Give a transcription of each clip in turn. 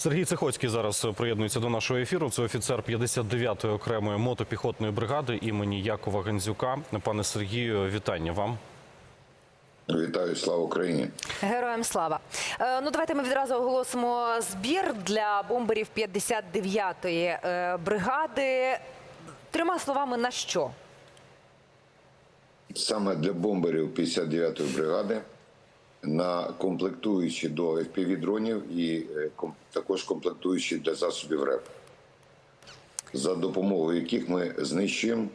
Сергій Цихоцький зараз приєднується до нашого ефіру. Це офіцер 59-ї окремої мотопіхотної бригади імені Якова Гензюка. Пане Сергію, вітання вам. Вітаю, слава Україні. Героям слава. Е, ну давайте ми відразу оголосимо збір для бомберів 59-ї е, бригади. Трьома словами на що? Саме для бомберів 59-ї бригади на комплектуючі до FPV дронів і е, також комплектуючі для засобів РЕП, за допомогою яких ми знищуємо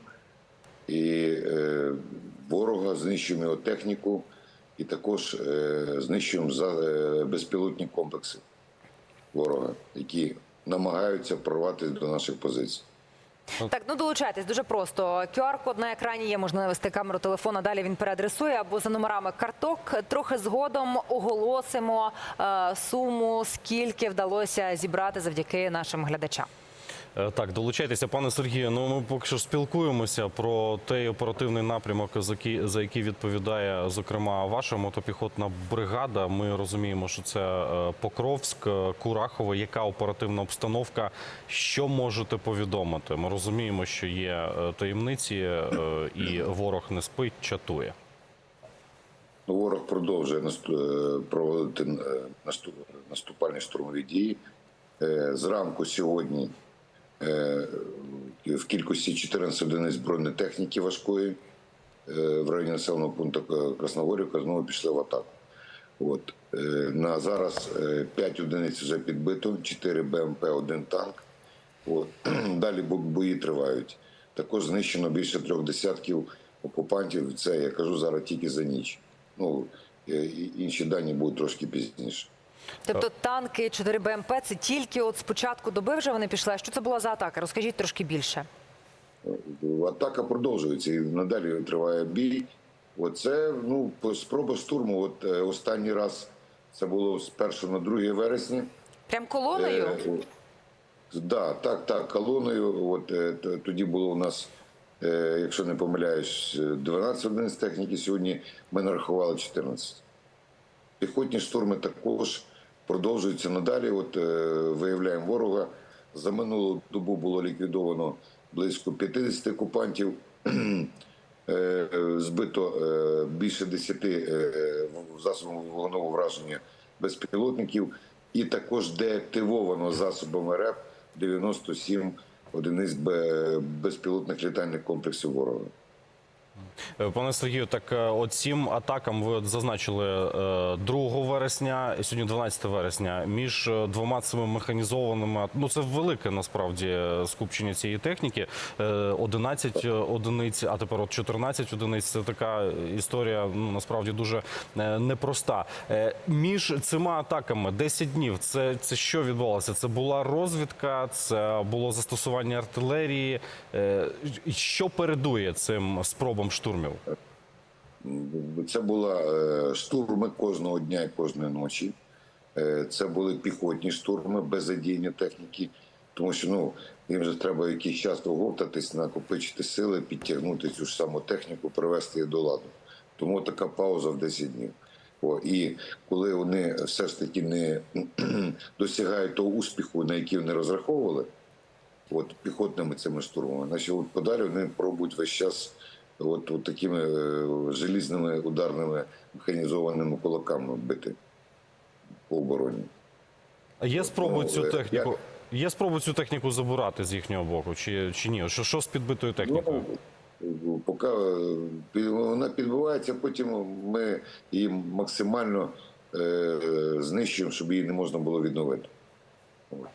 і е, ворога, знищуємо його техніку, і також е, знищуємо безпілотні комплекси ворога, які намагаються прорватися до наших позицій. Так, ну долучайтесь дуже просто. QR-код на екрані є, можна навести камеру телефона. Далі він переадресує або за номерами карток. Трохи згодом оголосимо е, суму, скільки вдалося зібрати завдяки нашим глядачам. Е, Так, долучайтеся, пане Сергію. Ну ми поки що спілкуємося про той оперативний напрямок, за який, відповідає зокрема ваша мотопіхотна бригада. Ми розуміємо, що це е, Покровськ, е, Курахове. Яка оперативна обстановка? Що можете повідомити? Ми розуміємо, що є таємниці, і ворог не спить, чатує. Ну, Ворог продовжує проводити наступальні штурмові дії. Зранку сьогодні в кількості 14 одиниць бронетехніки важкої е, в районі населеного пункту Красногорівка знову пішли в атаку. От. е, На зараз 5 одиниць вже підбито, 4 БМП, 1 танк. От. Далі бої тривають. Також знищено більше трьох десятків окупантів. Це я кажу зараз тільки за ніч. Ну е, інші дані будуть трошки пізніше. Тобто танки 4 БМП це тільки от з початку доби вже вони пішли. А що це була за атака? Розкажіть трошки більше. Атака продовжується і надалі триває бій. Оце ну спроба штурму. От е, останній раз це було з 1 на 2 вересня. Прям колоною? Е, Да, так, так, колоною. От е, тоді було у нас, е, якщо не помиляюсь, е, 12 одиниць техніки. Сьогодні ми нарахували 14. Піхотні штурми також продовжуються надалі. От е, виявляємо ворога. За минулу добу було ліквідовано близько 50 окупантів. Е, Збито е, більше 10 е, в- засобів вогневого враження безпілотників, і також деактивовано засобами РЕП 97 одиниць безпілотних літальних комплексів ворога. Е, Пане Сергію, так е, от цим атакам ви от зазначили е, 2 вересня, і сьогодні 12 вересня. Між е, двома цими механізованими ну це велике насправді е, скупчення цієї техніки. Е, 11 одиниць, а тепер от 14 одиниць. Це така історія. Ну насправді дуже е, непроста. Е, Між цими атаками 10 днів. Це, це що відбувалося? Це була розвідка, це було застосування артилерії. Е, Що передує цим спробам штурмів? Це була е, штурми кожного дня і кожної ночі. Е, Це були піхотні штурми без задіяння техніки, тому що ну їм же треба якийсь час оговтатись, накопичити сили, підтягнути цю ж саму техніку, привести її до ладу. Тому така пауза в 10 днів. О, і коли вони все ж таки не досягають того успіху, на який вони розраховували, от піхотними цими штурмами, значить подалі вони пробують весь час от, от такими желізними ударними механізованими кулаками бити по обороні. А Є спроби Ну, цю техніку. Є спроби цю техніку забирати з їхнього боку, чи, чи ні? Що, що з підбитою технікою? Ну, поки е, вона підбивається, потім ми її максимально е, е, знищуємо, щоб її не можна було відновити. От.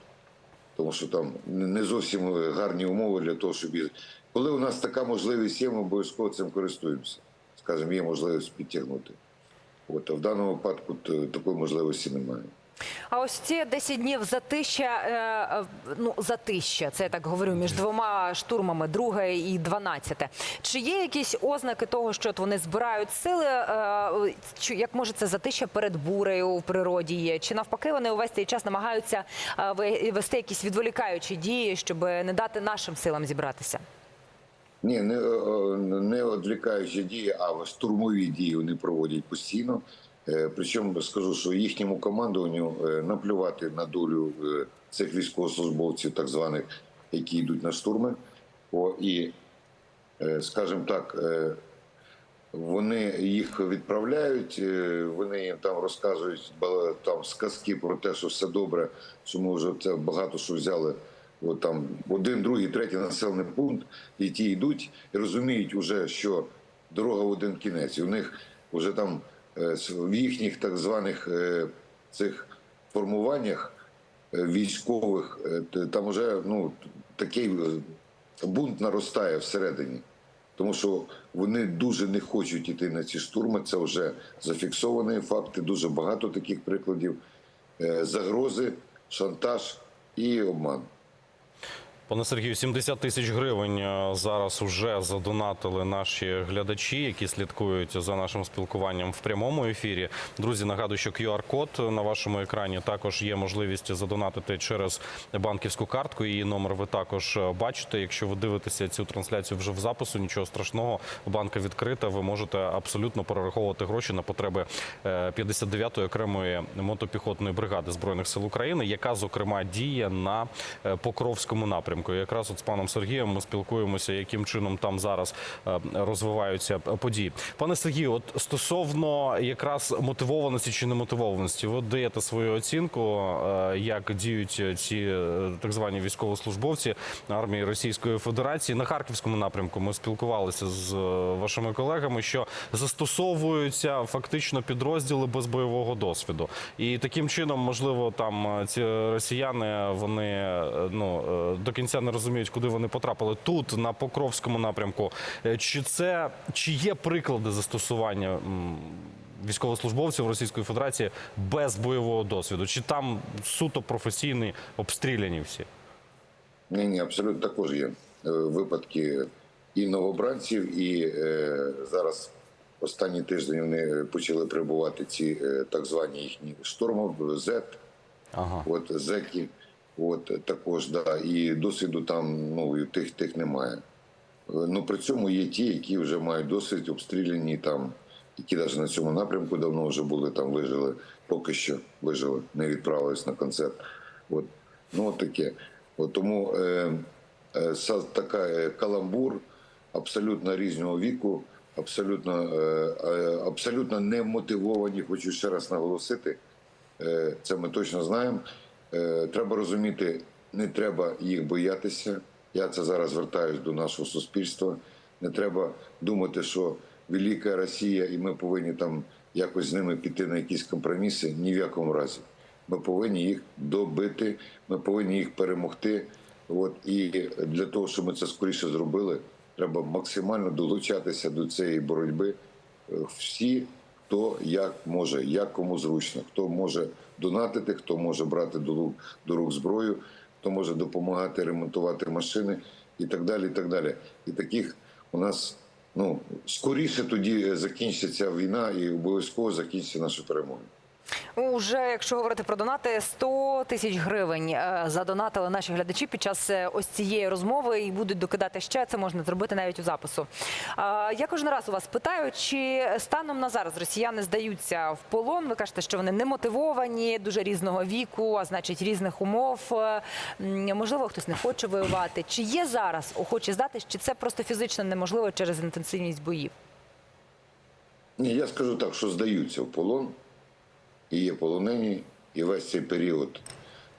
Тому що там не зовсім гарні умови для того, щоб їздити. Коли у нас така можливість є, ми обов'язково цим користуємося. Скажімо, є можливість підтягнути. От, а в даному випадку такої можливості немає. А ось ці 10 днів затища, е, е, ну затища, це я так говорю, між двома штурмами, друге і дванадцяте. Чи є якісь ознаки того, що от вони збирають сили? Е, як може це затища перед бурею в природі є? Чи навпаки вони увесь цей час намагаються вести якісь відволікаючі дії, щоб не дати нашим силам зібратися? Ні, не, не відвлікаючі дії, а штурмові дії вони проводять постійно. Е, Причому скажу, що їхньому командуванню е, наплювати на долю е, цих військовослужбовців, так званих, які йдуть на штурми. О, і, скажімо так, вони їх відправляють, вони їм там розказують там сказки про те, що все добре, що ми вже це багато що взяли. От там один, другий, третій населений пункт, і ті йдуть і розуміють уже, що дорога в один кінець. І в них вже там в їхніх так званих е, цих формуваннях е, військових, е, там вже ну такий е, бунт наростає всередині. Тому що вони дуже не хочуть йти на ці штурми. Це вже зафіксовані факти. Дуже багато таких прикладів. Е, Загрози, шантаж і обман. Пане Сергію, 70 тисяч гривень е, зараз вже задонатили наші глядачі, які слідкують за нашим спілкуванням в прямому ефірі. Друзі, нагадую, що QR-код на вашому екрані також є можливість задонатити через банківську картку. Її номер ви також е, бачите. Якщо ви дивитеся цю трансляцію вже в запису, нічого страшного. Банка відкрита. Ви можете абсолютно перераховувати гроші на потреби е, 59-ї окремої мотопіхотної бригади збройних сил України, яка зокрема діє на е, Покровському напрямку. І Якраз от з паном Сергієм ми спілкуємося, яким чином там зараз е, розвиваються події. Пане Сергію, от стосовно якраз мотивованості чи немотивованості, ви даєте свою оцінку, е, як діють ці е, так звані військовослужбовці армії Російської Федерації на харківському напрямку. Ми спілкувалися з е, вашими колегами, що застосовуються фактично підрозділи без бойового досвіду, і таким чином, можливо, там е, ці росіяни вони е, ну е, до кінця не розуміють, куди вони потрапили тут на Покровському напрямку. Е, Чи це чи є приклади застосування? Військовослужбовців Російської Федерації без бойового досвіду, чи там суто професійні обстріляні всі? Ні, ні, абсолютно також є е, випадки і новобранців, і е, зараз останні тиждень вони почали прибувати ці е, так звані їхні штурми, Z, Ага. от зеки, от також да, і досвіду там ну тих тих немає. Е, Ну при цьому є ті, які вже мають досвід обстріляні там, які навіть на цьому напрямку давно вже були там, вижили, поки що вижили, не відправились на концерт. От ну от таке. От тому е, е, така е, каламбур абсолютно різного віку, абсолютно, е, е, абсолютно не мотивовані, хочу ще раз наголосити. Е, Це ми точно знаємо. Е, Треба розуміти, не треба їх боятися. Я це зараз звертаюсь до нашого суспільства. Не треба думати, що велика Росія, і ми повинні там якось з ними піти на якісь компроміси. Ні в якому разі. Ми повинні їх добити, ми повинні їх перемогти. От і для того, щоб ми це скоріше зробили, треба максимально долучатися до цієї боротьби. Е, Всі, хто як може, як кому зручно, хто може донатити, хто може брати до рук, зброю, хто може допомагати ремонтувати машини і так далі. І так далі. І таких у нас ну скоріше тоді закінчиться війна і обов'язково закінчиться наша перемога. Уже якщо говорити про донати, 100 тисяч гривень е, задонатили наші глядачі під час е, ось цієї розмови і будуть докидати ще. Це можна зробити навіть у запису. Я кожен раз у вас питаю, чи станом на зараз росіяни здаються в полон? Ви кажете, що вони не мотивовані, дуже різного віку, а значить різних умов. Е, Можливо, хтось не хоче воювати. Чи є зараз охочі здатись, чи це просто фізично неможливо через інтенсивність боїв? Ні, я скажу так, що здаються в полон, і є полонені, і весь цей період,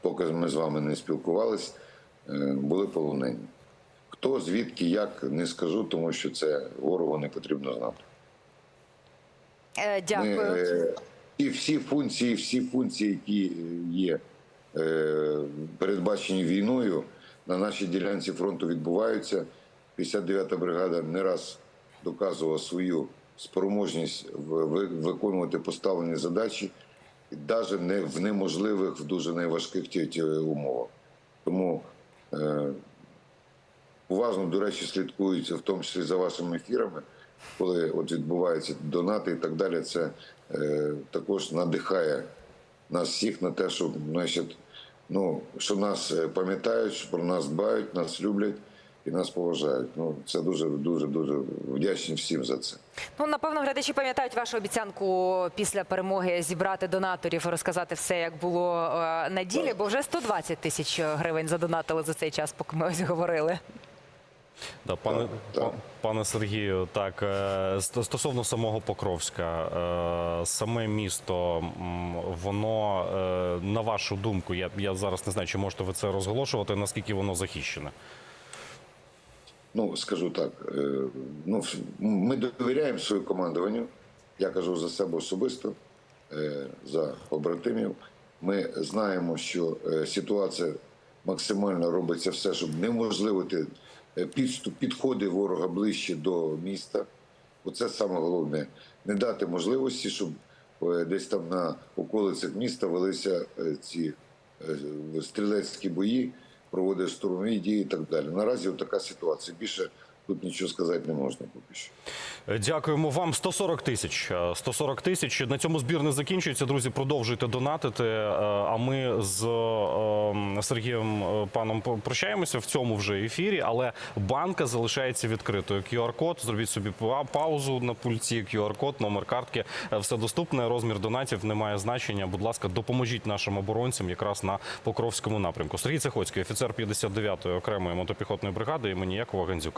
поки ми з вами не спілкувались, е, були полонені. Хто, звідки, як, не скажу, тому що це ворогу не потрібно знати. Е, Ми, Дякую. е, і всі функції, всі функції, які є е, передбачені війною, на нашій ділянці фронту відбуваються. 59-та бригада не раз доказувала свою спроможність ви- виконувати поставлені задачі, навіть не в неможливих, в дуже найважких умовах. Тому е, уважно, до речі, слідкуються, в тому числі за вашими ефірами, коли от відбуваються донати і так далі. Це е, також надихає нас всіх на те, що значить, ну, що нас е, пам'ятають, що про нас дбають, нас люблять і нас поважають. Ну це дуже дуже дуже вдячні всім за це. Ну, напевно, глядачі пам'ятають вашу обіцянку після перемоги зібрати донаторів і розказати все, як було е, на ділі, бо вже 120 тисяч гривень задонатили за цей час, поки ми ось говорили. Да, пане, Так, так. пане Сергію, так е, стосовно самого Покровська, е, саме місто, воно на вашу думку, я, я зараз не знаю, чи можете ви це розголошувати, наскільки воно захищене. Ну скажу так, е, ну ми довіряємо своєму командуванню. Я кажу за себе особисто, е, за побратимів. Ми знаємо, що е, ситуація максимально робиться все, щоб неможливити підступ, підходи ворога ближче до міста. Оце саме головне. Не дати можливості, щоб десь там на околицях міста велися ці стрілецькі бої, проводили штурмові дії і так далі. Наразі така ситуація. Більше тут нічого сказати не можна поки що. Е, Дякуємо вам. 140 тисяч. Е, 140 тисяч. На цьому збір не закінчується. Друзі, продовжуйте донатити. Е, А ми з е, Сергієм е, паном прощаємося в цьому вже ефірі, але банка залишається відкритою. QR-код, зробіть собі па- паузу на пульті. QR-код, номер картки. Е, Все доступне. Розмір донатів не має значення. Будь ласка, допоможіть нашим оборонцям якраз на Покровському напрямку. Сергій Цехоцький, офіцер 59-ї окремої мотопіхотної бригади імені Якова Гандзюка.